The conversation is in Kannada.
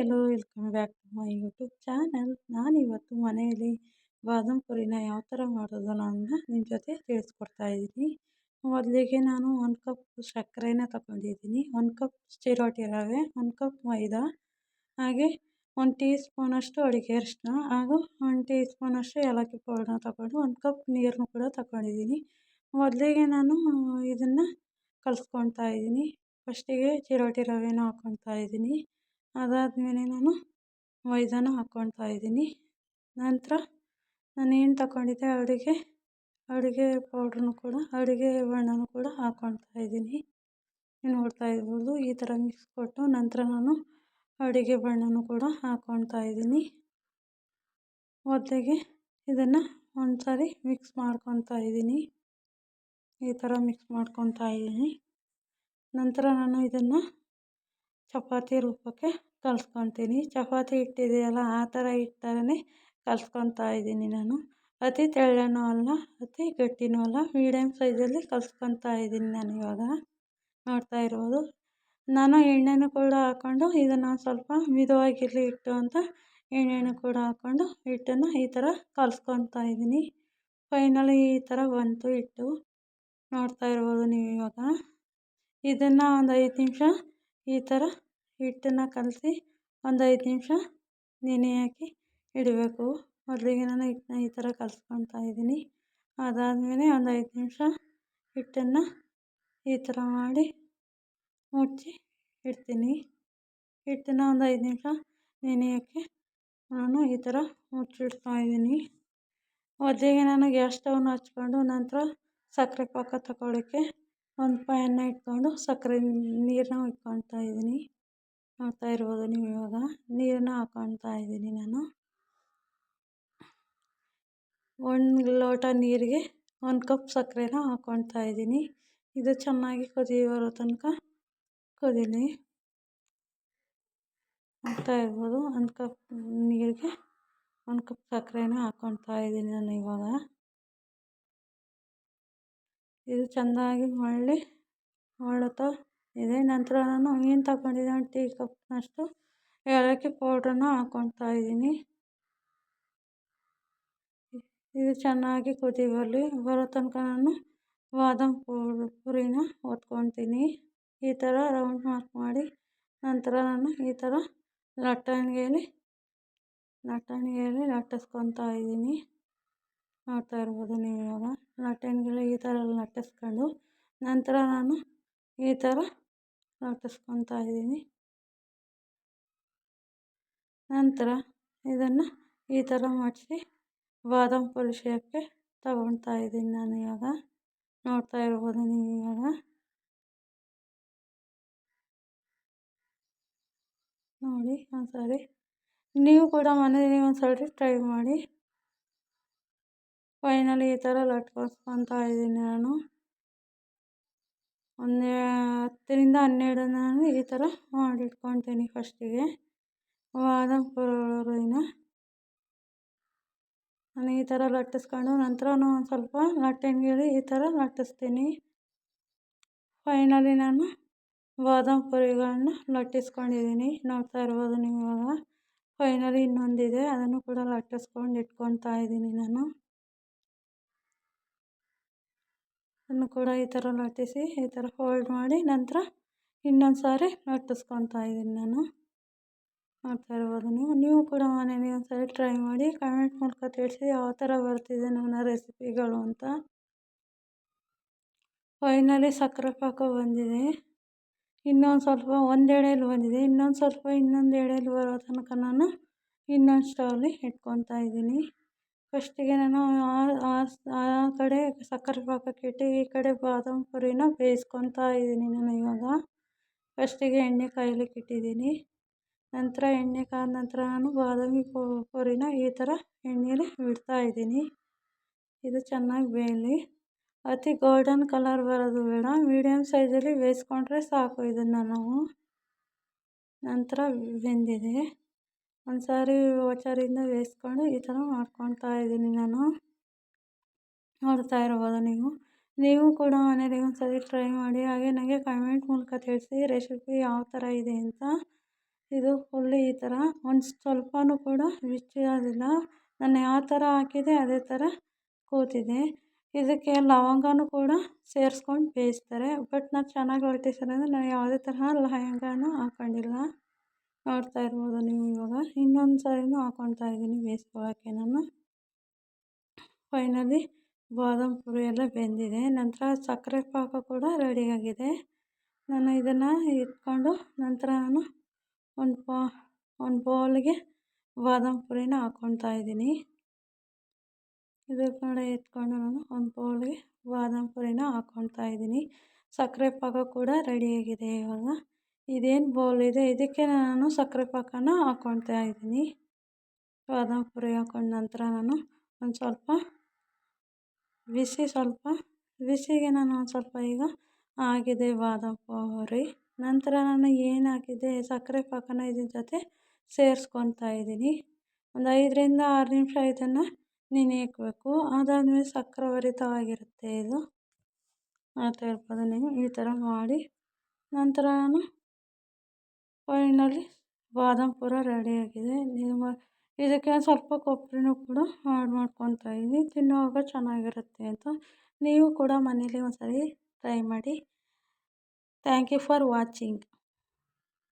Yellow welcome back to my YouTube channel ನಾನಿವತ್ತು ಮನೆಯಲ್ಲಿ ಬಾದಾಮ್ ಪುರಿನ ಯಾವ ಥರ ಮಾಡೋದು ಅನ್ನೋದನ್ನ ನಿಮ್ಮ ಜೊತೆ ತಿಳಿಸ್ಕೊಡ್ತಾ ಇದ್ದೀನಿ. ಮೊದಲಿಗೆ ನಾನು ಒಂದು ಕಪ್ ಸಕ್ಕರೆನ ತಗೊಂಡಿದ್ದೀನಿ. ಒಂದು ಕಪ್ ಚಿರೋಟಿ ರವೆ ಒಂದು ಕಪ್ ಮೈದಾ, ಹಾಗೆ ಒಂದು ಟೀ ಸ್ಪೂನಷ್ಟು ಅಡುಗೆ ಅರಿಶಿನ ಹಾಗೂ ಒಂದು ಟೀ ಸ್ಪೂನಷ್ಟು ಏಲಕ್ಕಿ ಪೌಡರ್ನ ತಗೊಂಡು ಒಂದು ಕಪ್ ನೀರನ್ನು ಕೂಡ ತಗೊಂಡಿದ್ದೀನಿ. ಮೊದಲಿಗೆ ನಾನು ಇದನ್ನು ಕಲಿಸ್ಕೊಳ್ತಾ ಇದ್ದೀನಿ. ಫಸ್ಟಿಗೆ ಚಿರೋಟಿ ರವೆನ ಹಾಕ್ಕೊಳ್ತಾ ಇದ್ದೀನಿ. ಅದಾದಮೇಲೆ ನಾನು ಮೈದಾನ ಹಾಕ್ಕೊಳ್ತಾ ಇದ್ದೀನಿ. ನಂತರ ನಾನೇನು ತಗೊಂಡಿದ್ದೆ ಅಡುಗೆ ಅಡುಗೆ ಪೌಡ್ರನ್ನು ಕೂಡ, ಅಡುಗೆ ಬಣ್ಣನೂ ಕೂಡ ಹಾಕ್ಕೊಳ್ತಾ ಇದ್ದೀನಿ. ನೋಡ್ತಾ ಇರ್ಬೋದು ಈ ಥರ ಮಿಕ್ಸ್ ಕೊಟ್ಟು ನಂತರ ನಾನು ಅಡುಗೆ ಬಣ್ಣನೂ ಕೂಡ ಹಾಕ್ಕೊಳ್ತಾ ಇದ್ದೀನಿ. ಒದ್ದೆಗೆ ಇದನ್ನು ಒಂದು ಸಾರಿ ಮಿಕ್ಸ್ ಮಾಡ್ಕೊತಾ ಇದ್ದೀನಿ. ಈ ಥರ ಮಿಕ್ಸ್ ಮಾಡ್ಕೊತಾ ಇದ್ದೀನಿ. ನಂತರ ನಾನು ಇದನ್ನು ಚಪಾತಿ ರೂಪಕ್ಕೆ ಕಲಿಸ್ಕೊತೀನಿ. ಚಪಾತಿ ಹಿಟ್ಟಿದೆಯಲ್ಲ ಆ ಥರ ಹಿಟ್ಟು ಥರನೇ ಕಲಿಸ್ಕೊತಾ ಇದ್ದೀನಿ ನಾನು. ಅತಿ ತೆಳ್ಳನೂ ಅಲ್ಲ, ಅತಿ ಗಟ್ಟಿನೂ ಅಲ್ಲ ಮೀಡಿಯಮ್ ಸೈಜಲ್ಲಿ ಕಲಿಸ್ಕೊತಾ ಇದ್ದೀನಿ ನಾನು ಇವಾಗ. ನೋಡ್ತಾ ಇರ್ಬೋದು. ನಾನು ಎಣ್ಣೆನೂ ಕೂಡ ಹಾಕ್ಕೊಂಡು ಇದನ್ನು ಸ್ವಲ್ಪ ಮಿದುವಾಗಿರಲಿ ಹಿಟ್ಟು ಅಂತ ಎಣ್ಣೆನೂ ಕೂಡ ಹಾಕ್ಕೊಂಡು ಹಿಟ್ಟನ್ನು ಈ ಥರ ಕಲಿಸ್ಕೊತಾ ಇದ್ದೀನಿ. ಫೈನಲಿ ಈ ಥರ ಬಂತು ಹಿಟ್ಟು. ನೋಡ್ತಾ ಇರ್ಬೋದು ನೀವು ಇವಾಗ. ಇದನ್ನು ಒಂದು ಐದು ನಿಮಿಷ ಈ ಥರ ಹಿಟ್ಟನ್ನು ಕಲಸಿ ಒಂದು ಐದು ನಿಮಿಷ ನೆನೆ ಹಾಕಿ ಇಡಬೇಕು. ಮೊದಲಿಗೆ ನಾನು ಹಿಟ್ಟನ್ನ ಈ ಥರ ಕಲಸ್ಕೊಳ್ತಾ ಇದ್ದೀನಿ. ಅದಾದಮೇಲೆ ಒಂದು ಐದು ನಿಮಿಷ ಹಿಟ್ಟನ್ನು ಈ ಥರ ಮಾಡಿ ಮುಚ್ಚಿ ಇಡ್ತೀನಿ. ಹಿಟ್ಟನ್ನು ಒಂದು ಐದು ನಿಮಿಷ ನೆನೆಯೋಕ್ಕೆ ನಾನು ಈ ಥರ ಮುಚ್ಚಿಡ್ತಾ ಇದ್ದೀನಿ. ಮೊದಲಿಗೆ ನಾನು ಗ್ಯಾಸ್ ಸ್ಟವ್ನ ಹಚ್ಕೊಂಡು ನಂತರ ಸಕ್ಕರೆ ಪಾಕ ತಗೊಳ್ಳೋಕ್ಕೆ ಒಂದು ಪ್ಯಾನ್ನ ಇಟ್ಕೊಂಡು ಸಕ್ಕರೆ ನೀರನ್ನ ಇಟ್ಕೊಳ್ತಾ ಇದ್ದೀನಿ. ನೋಡ್ತಾ ಇರ್ಬೋದು ನೀವು ಇವಾಗ. ನೀರನ್ನ ಹಾಕೊಳ್ತಾ ಇದ್ದೀನಿ ನಾನು. ಒಂದು ಲೋಟ ನೀರಿಗೆ ಒಂದು ಕಪ್ ಸಕ್ಕರೆನ ಹಾಕೊಳ್ತಾ ಇದ್ದೀನಿ. ಇದು ಚೆನ್ನಾಗಿ ಕುದಿ ಬರೋ ತನಕ ಕುದೀನಿ ನೋಡ್ತಾ ಇರ್ಬೋದು ಒಂದು ಕಪ್ ನೀರಿಗೆ ಒಂದು ಕಪ್ ಸಕ್ಕರೆನ ಹಾಕೊಳ್ತಾ ಇದ್ದೀನಿ ನಾನು ಇವಾಗ. ಇದು ಚೆಂದಾಗಿ ಮರಳಿ ಹೊಳ್ಳುತ್ತಾ ಇದೆ. ನಂತರ ನಾನು ಏನು ತಗೊಂಡಿದ್ದೆ ಒಂದು ಟೀ ಕಪ್ನಷ್ಟು ಏಲಕ್ಕಿ ಪೌಡ್ರನ್ನು ಹಾಕ್ಕೊಳ್ತಾ ಇದ್ದೀನಿ. ಇದು ಚೆನ್ನಾಗಿ ಕುದಿ ಬರಲಿ. ಬರೋ ತನಕ ನಾನು ಬಾದಾಮ್ ಪುರಿನ ಒತ್ಕೊತೀನಿ ಈ ಥರ ರೌಂಡ್ ಮಾರ್ಕ್ ಮಾಡಿ. ನಂತರ ನಾನು ಈ ಥರ ಲಟ್ಟಣಿಗೆಯಲ್ಲಿ ಲಟ್ಟಣಿಗೆಯಲ್ಲಿ ಲಟ್ಟಿಸ್ಕೊತಾ ಇದ್ದೀನಿ. ನೋಡ್ತಾ ಇರ್ಬೋದು ನೀವು ಇವಾಗ. ಲಟ್ಟಣಿಗೆಲ್ಲ ಈ ಥರ ಲಟ್ಟಿಸ್ಕೊಂಡು. ನಂತರ ನಾನು ಈ ಥರ ಲಟ್ಟಿಸ್ಕೊತಾ ಇದ್ದೀನಿ ನಂತರ ಇದನ್ನು ಈ ಥರ ಮಡಚಿ ಬಾದಾಮ್ ಪುರಿ ಶೇಪ್ಗೆ ತಗೊತಾ ಇದ್ದೀನಿ ನಾನು ಇವಾಗ. ನೋಡ್ತಾ ಇರ್ಬೋದು ನೀವು ಇವಾಗ. ನೋಡಿ ಒಂದ್ಸರಿ. ನೀವು ಕೂಡ ಮನೇಲಿ ಒಂದ್ಸರಿ ಟ್ರೈ ಮಾಡಿ. ಫೈನಲಿ ಈ ಥರ ಲಟ್ಕೊಸ್ಕೊತಾ ಇದ್ದೀನಿ ನಾನು. ಒಂದು ಹತ್ತರಿಂದ ಹನ್ನೆರಡು ನಾನು ಈ ಥರ ಮಾಡಿಟ್ಕೊಳ್ತೀನಿ ಫಸ್ಟಿಗೆ. ನಾನು ಈ ಥರ ಲಟ್ಟಿಸ್ಕೊಂಡು ನಂತರ ಒಂದು ಸ್ವಲ್ಪ ಲಟ್ಟಣಿಗೆಯಲ್ಲಿ ಈ ಥರ ಲಟ್ಟಿಸ್ತೀನಿ. ಫೈನಲಿ ನಾನು ಬಾದಾಮ್ ಪುರಿಗಳನ್ನ ಲಟ್ಟಿಸ್ಕೊಂಡಿದ್ದೀನಿ. ನೋಡ್ತಾ ಇರ್ಬೋದು ನೀವು ಇವಾಗ ಫೈನಲಿ ಇನ್ನೊಂದಿದೆ. ಅದನ್ನು ಕೂಡ ಲಟ್ಟಿಸ್ಕೊಂಡು ಇಟ್ಕೊತಾ ಇದ್ದೀನಿ ನಾನು. ಅದನ್ನು ಕೂಡ ಈ ಥರ ಲಟ್ಟಿಸಿ ಈ ಥರ ಫೋಲ್ಡ್ ಮಾಡಿ ನಂತರ ಇನ್ನೊಂದು ಸಾರಿ ಲಟ್ಟಿಸ್ಕೊತಾ ಇದ್ದೀನಿ ನಾನು. ಮಾಡ್ತಾ ಇರ್ಬೋದು ನೀವು. ನೀವು ಕೂಡ ಮನೇಲಿ ಒಂದು ಸಾರಿ ಟ್ರೈ ಮಾಡಿ ಕಮೆಂಟ್ ಮೂಲಕ ತಿಳಿಸಿ ಯಾವ ಥರ ಬರ್ತಿದೆ ನನ್ನ ರೆಸಿಪಿಗಳು ಅಂತ. ಫೈನಲಿ ಸಕ್ಕರೆ ಪಾಕ ಬಂದಿದೆ. ಇನ್ನೊಂದು ಸ್ವಲ್ಪ ಒಂದು ಎಳೆಯಲ್ಲಿ ಬಂದಿದೆ. ಇನ್ನೊಂದು ಸ್ವಲ್ಪ ಇನ್ನೊಂದು ಎಳೆಯಲ್ಲಿ ಬರೋ ತನಕ ನಾನು ಇನ್ನೊಂದು ಸ್ಟವಲ್ಲಿ ಇಟ್ಕೊತಾ ಇದ್ದೀನಿ. ಫಸ್ಟಿಗೆ ನಾನು ಆ ಕಡೆ ಸಕ್ಕರೆ ಪಾಕಕ್ಕೆ ಇಟ್ಟು, ಈ ಕಡೆ ಬಾದಾಮಿ ಪುರಿನ ಬೇಯಿಸ್ಕೊತಾ ಇದ್ದೀನಿ ನಾನು ಇವಾಗ. ಫಸ್ಟಿಗೆ ಎಣ್ಣೆ ಕಾಯ್ಲಿಕ್ಕೆ ಇಟ್ಟಿದ್ದೀನಿ. ನಂತರ ಎಣ್ಣೆ ಕಾದ ನಂತರ ನಾನು ಬಾದಾಮಿ ಪುರಿನ ಈ ಥರ ಎಣ್ಣೆಲಿ ಬಿಡ್ತಾ ಇದ್ದೀನಿ. ಇದು ಚೆನ್ನಾಗಿ ಬೇಯಲಿ. ಅತಿ ಗೋಲ್ಡನ್ ಕಲರ್ ಬರೋದು ಬೇಡ. ಮೀಡಿಯಮ್ ಸೈಜಲ್ಲಿ ಬೇಯಿಸ್ಕೊಂಡ್ರೆ ಸಾಕು ಇದನ್ನು ನಾವು. ನಂತರ ಬೆಂದಿದೆ. ಒಂದು ಸಾರಿ ವಚರಿಂದ ಬೇಯಿಸ್ಕೊಂಡು ಈ ಥರ ಮಾಡ್ಕೊಳ್ತಾ ಇದ್ದೀನಿ ನಾನು. ನೋಡ್ತಾ ಇರ್ಬೋದು ನೀವು. ನೀವು ಕೂಡ ಮನೇಲಿ ಒಂದು ಸರಿ ಟ್ರೈ ಮಾಡಿ, ಹಾಗೆ ನನಗೆ ಕಮೆಂಟ್ ಮೂಲಕ ತಿಳಿಸಿ ರೆಸಿಪಿ ಯಾವ ಥರ ಇದೆ ಅಂತ. ಇದು ಫುಲ್ ಈ ಥರ. ಒಂದು ಸ್ವಲ್ಪನೂ ಕೂಡ ಬಿಚ್ಚಿರೋದಿಲ್ಲ ನಾನು ಯಾವ ಥರ ಹಾಕಿದೆ ಅದೇ ಥರ ಕೂತಿದೆ. ಇದಕ್ಕೆ ಲವಂಗನೂ ಕೂಡ ಸೇರಿಸ್ಕೊಂಡು ಬೇಯಿಸ್ತಾರೆ. ಬಟ್ ನಾನು ಚೆನ್ನಾಗಿ ಹೊಲ್ಟಿಸಿರೋದ್ರಿಂದ ನಾನು ಯಾವುದೇ ತರಹ ಲವಂಗನೂ ಹಾಕೊಂಡಿಲ್ಲ. ನೋಡ್ತಾ ಇರ್ಬೋದು ನೀವು. ಇನ್ನೊಂದು ಸಾರಿನೂ ಹಾಕೊತಾ ಇದ್ದೀನಿ ಬೇಯಿಸ್ಕೊಳ್ಳೋಕ್ಕೆ ನಾನು. ಫೈನಲಿ ಬಾದಾಮ್ ಪುರಿ ಎಲ್ಲ ಬೆಂದಿದೆ. ನಂತರ ಸಕ್ಕರೆ ಪಾಕ ಕೂಡ ರೆಡಿಯಾಗಿದೆ ನಾನು ಇದನ್ನು ಇಟ್ಕೊಂಡು ನಂತರ ನಾನು ಒಂದು ಬಾ, ಒಂದು ಬೌಲ್ಗೆ ಬಾದಾಮ್ ಪುರಿನ ಹಾಕ್ಕೊಳ್ತಾ ಇದ್ದೀನಿ. ಇದ್ರ ಕಡೆ ಎತ್ಕೊಂಡು ನಾನು ಒಂದು ಬೌಲ್ಗೆ ಬಾದಾಮ್ ಪುರಿನ ಹಾಕ್ಕೊಳ್ತಾ ಇದ್ದೀನಿ. ಸಕ್ಕರೆ ಪಾಕ ಕೂಡ ರೆಡಿಯಾಗಿದೆ ಇವಾಗ. ಇದೇನು ಬೌಲ್ ಇದೆ? ಇದಕ್ಕೆ ನಾನು ಸಕ್ಕರೆ ಪಾಕನ ಹಾಕ್ಕೊಳ್ತಾ ಇದ್ದೀನಿ. ಬಾದಾಮ್ ಪುರಿ ಹಾಕ್ಕೊಂಡ ನಂತರ ನಾನು ಒಂದು ಸ್ವಲ್ಪ ಬಿಸಿ, ಸ್ವಲ್ಪ ಬಿಸಿಗೆ ನಾನು ಒಂದು ಸ್ವಲ್ಪ ಈಗ ಆಗಿದೆ ಬಾದಾಮ್ ಪುರಿ. ನಂತರ ನಾನು ಏನು ಹಾಕಿದ್ದೆ ಸಕ್ಕರೆ ಪಾಕನ ಇದ್ರ ಜೊತೆ ಸೇರಿಸ್ಕೊತಾ ಇದ್ದೀನಿ. ಒಂದು ಐದರಿಂದ ಆರು ನಿಮಿಷ ಇದನ್ನು ನೆನೆಯಬೇಕು ಅದಾದಮೇಲೆ ಸಕ್ಕರೆಭರಿತವಾಗಿರುತ್ತೆ ಇದು. ಅಂತ ಹೇಳ್ಬೋದು ನೀವು ಈ ಥರ ಮಾಡಿ. ನಂತರ ನಾನು ಫೈನಲಿ ಬಾದಾಮ್ ಪೂರ ರೆಡಿಯಾಗಿದೆ ನಿಮ್ಮ ಇದಕ್ಕೆ ಸ್ವಲ್ಪ ಕೊಬ್ಬರಿನೂ ಕೂಡ ಆ್ಯಡ್ ಮಾಡ್ಕೊತಾ ಇದ್ದೀನಿ ತಿನ್ನುವಾಗ ಚೆನ್ನಾಗಿರುತ್ತೆ ಅಂತ ನೀವು ಕೂಡ ಮನೇಲಿ ಒಂದು ಸರಿ ಟ್ರೈ ಮಾಡಿ. Thank you for watching